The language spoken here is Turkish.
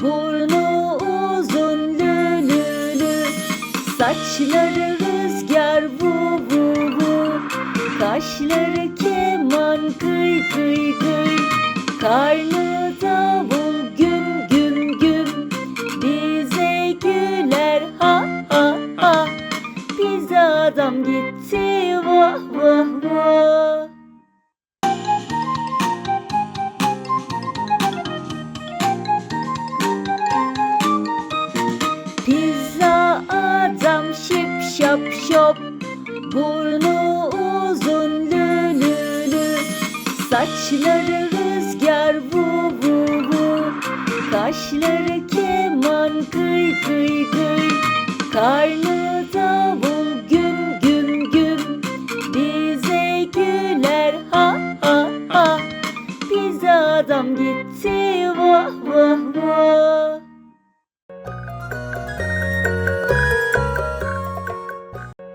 Burnu uzun lülülü. Saçları rüzgar vu vu vu. Kaşları keman kıy kıy kıy. Karnı davul güm güm güm. Bize güler ha ha ha. Bize adam gitti vah vah şap şop Burnu uzun lülülü. Saçları rüzgar vu vu vu. Kaşları keman kıy kıy kıy. Karnı davul güm güm güm. Bize güler ha ha ha. Bize adam gitti